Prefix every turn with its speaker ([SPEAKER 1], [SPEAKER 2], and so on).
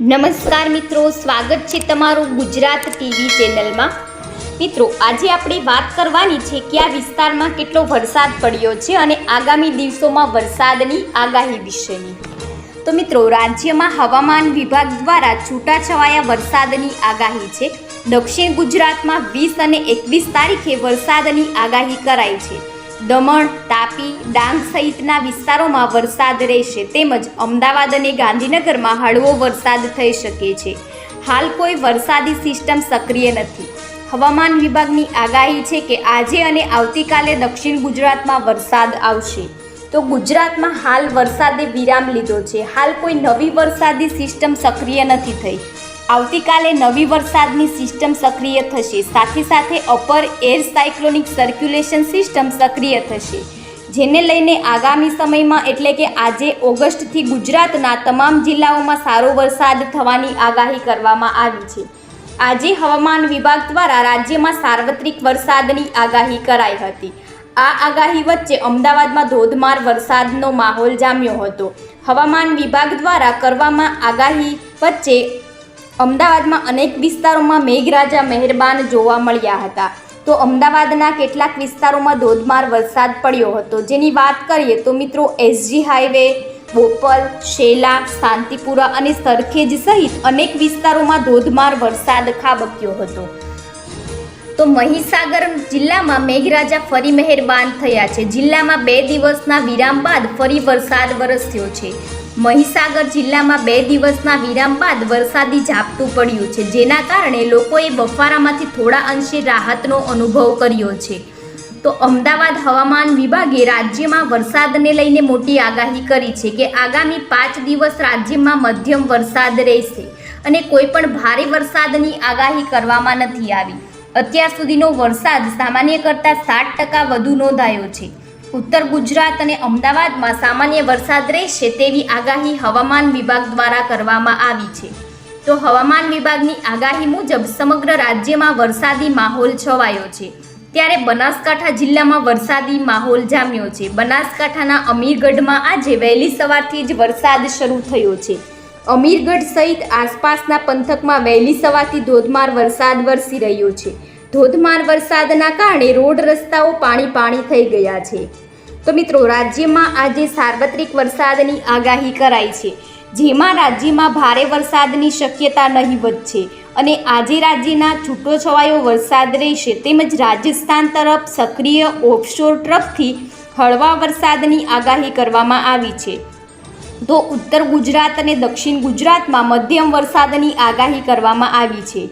[SPEAKER 1] નમસ્કાર મિત્રો, સ્વાગત છે તમારું ગુજરાત ટીવી ચેનલમાં. મિત્રો, આજે આપણે વાત કરવાની છે કે આ વિસ્તારમાં કેટલો વરસાદ પડ્યો છે અને આગામી દિવસોમાં વરસાદની આગાહી વિશેની. તો મિત્રો, રાજ્યમાં હવામાન વિભાગ દ્વારા છૂટાછવાયા વરસાદની આગાહી છે. દક્ષિણ ગુજરાતમાં વીસ અને એકવીસ તારીખે વરસાદની આગાહી કરાઈ છે. દમણ, તાપી, ડાંગ સહિતના વિસ્તારોમાં વરસાદ રહેશે તેમજ અમદાવાદ અને ગાંધીનગરમાં હળવો વરસાદ થઈ શકે છે. હાલ કોઈ વરસાદી સિસ્ટમ સક્રિય નથી. હવામાન વિભાગની આગાહી છે કે આજે અને આવતીકાલે દક્ષિણ ગુજરાતમાં વરસાદ આવશે. તો ગુજરાતમાં હાલ વરસાદે વિરામ લીધો છે. હાલ કોઈ નવી વરસાદી સિસ્ટમ સક્રિય નથી થઈ. આવતીકાલે નવી વરસાદની સિસ્ટમ સક્રિય થશે. સાથે સાથે upper air cyclonic circulation system સક્રિય થશે, જેને લઈને આગામી સમયમાં એટલે કે આજે ઓગસ્ટથી ગુજરાતના તમામ જિલ્લાઓમાં સારો વરસાદ થવાની આગાહી કરવામાં આવી છે. આજે હવામાન વિભાગ દ્વારા રાજ્યમાં સાર્વત્રિક વરસાદની આગાહી કરાઈ હતી. આ આગાહી વચ્ચે અમદાવાદમાં ધોધમાર વરસાદનો માહોલ જામ્યો હતો. હવામાન વિભાગ દ્વારા કરવામાં આગાહી વચ્ચે અમદાવાદમાં અનેક વિસ્તારોમાં મેઘરાજા મહેરબાન જોવા મળ્યા હતા. તો અમદાવાદના કેટલાક વિસ્તારોમાં ધોધમાર વરસાદ પડ્યો હતો. જેની વાત કરીએ તો મિત્રો એસજી હાઈવે, બોપલ, શેલા, શાંતિપુરા અને સરખેજ સહિત અનેક વિસ્તારોમાં ધોધમાર વરસાદ ખાબક્યો હતો. તો મહીસાગર જિલ્લામાં મેઘરાજા ફરી મહેરબાન થયા છે. જિલ્લામાં બે દિવસના વિરામ બાદ ફરી વરસાદ વરસ્યો છે. મહીસાગર જિલ્લામાં બે દિવસના વિરામ બાદ વરસાદી ઝાપટું પડ્યું છે, જેના કારણે લોકોએ બફારામાંથી થોડા અંશે રાહતનો અનુભવ કર્યો છે. તો અમદાવાદ હવામાન વિભાગે રાજ્યમાં વરસાદને લઈને મોટી આગાહી કરી છે કે આગામી પાંચ દિવસ રાજ્યમાં મધ્યમ વરસાદ રહેશે અને કોઈ પણ ભારે વરસાદની આગાહી કરવામાં નથી આવી. અત્યાર સુધીનો વરસાદ સામાન્ય કરતાં સાત ટકા વધુ નોંધાયો છે. ઉત્તર ગુજરાત અને અમદાવાદમાં સામાન્ય વરસાદ રહેશે તેવી આગાહી હવામાન વિભાગ દ્વારા કરવામાં આવી છે. તો હવામાન વિભાગની આગાહી મુજબ સમગ્ર રાજ્યમાં વરસાદી માહોલ છવાયો છે. ત્યારે બનાસકાંઠા જિલ્લામાં વરસાદી માહોલ જામ્યો છે. બનાસકાંઠાના અમીરગઢમાં આજે વહેલી સવારથી જ વરસાદ શરૂ થયો છે. અમીરગઢ સહિત આસપાસના પંથકમાં વહેલી સવારથી ધોધમાર વરસાદ વરસી રહ્યો છે. ધોધમાર વરસાદના કારણે રોડ રસ્તાઓ પાણી પાણી થઈ ગયા છે. તો મિત્રો, રાજ્યમાં આજે સાર્વત્રિક વરસાદની આગાહી કરાઈ છે. જેમાં રાજ્યમાં ભારે વરસાદની શક્યતા નહીવત છે અને આજે રાજ્યના છૂટોછવાયો વરસાદ રહેશે તેમજ રાજસ્થાન તરફ સક્રિય ઓફશોર ટ્રફથી હળવા વરસાદની આગાહી કરવામાં આવી છે. તો ઉત્તર ગુજરાત અને દક્ષિણ ગુજરાતમાં મધ્યમ વરસાદની આગાહી કરવામાં આવી છે.